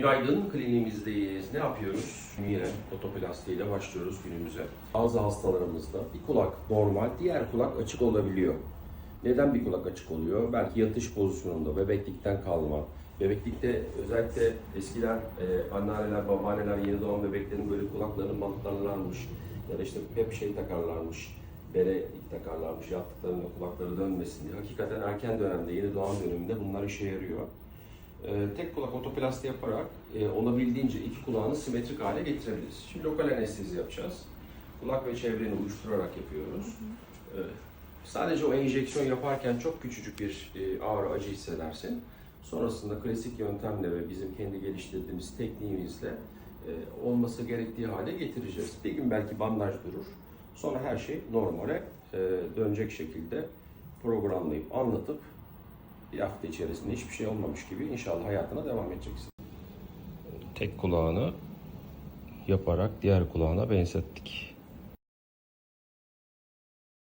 Günaydın, kliniğimizdeyiz. Ne yapıyoruz? Yine otoplasti ile başlıyoruz günümüze. Bazı hastalarımızda bir kulak normal, diğer kulak açık olabiliyor. Neden bir kulak açık oluyor? Belki yatış pozisyonunda, bebeklikten kalma. Bebeklikte özellikle eskiden e, anneanneler, babaanneler yeni doğan bebeklerin böyle kulaklarını bantlarlarmış. Ya da işte hep şey takarlarmış, bere takarlarmış yattıklarında kulakları dönmesin diye. Hakikaten erken dönemde, yeni doğan döneminde bunlar işe yarıyor. Ee, tek kulak otoplasti yaparak e, olabildiğince iki kulağını simetrik hale getirebiliriz. Şimdi lokal anestezi yapacağız. Kulak ve çevreni uyuşturarak yapıyoruz. Ee, sadece o enjeksiyon yaparken çok küçücük bir e, ağrı acı hissedersin. Sonrasında klasik yöntemle ve bizim kendi geliştirdiğimiz tekniğimizle e, olması gerektiği hale getireceğiz. Bir gün belki bandaj durur. Sonra her şey normale e, dönecek şekilde programlayıp anlatıp bir hafta içerisinde hiçbir şey olmamış gibi inşallah hayatına devam edeceksin. Tek kulağını yaparak diğer kulağına benzettik.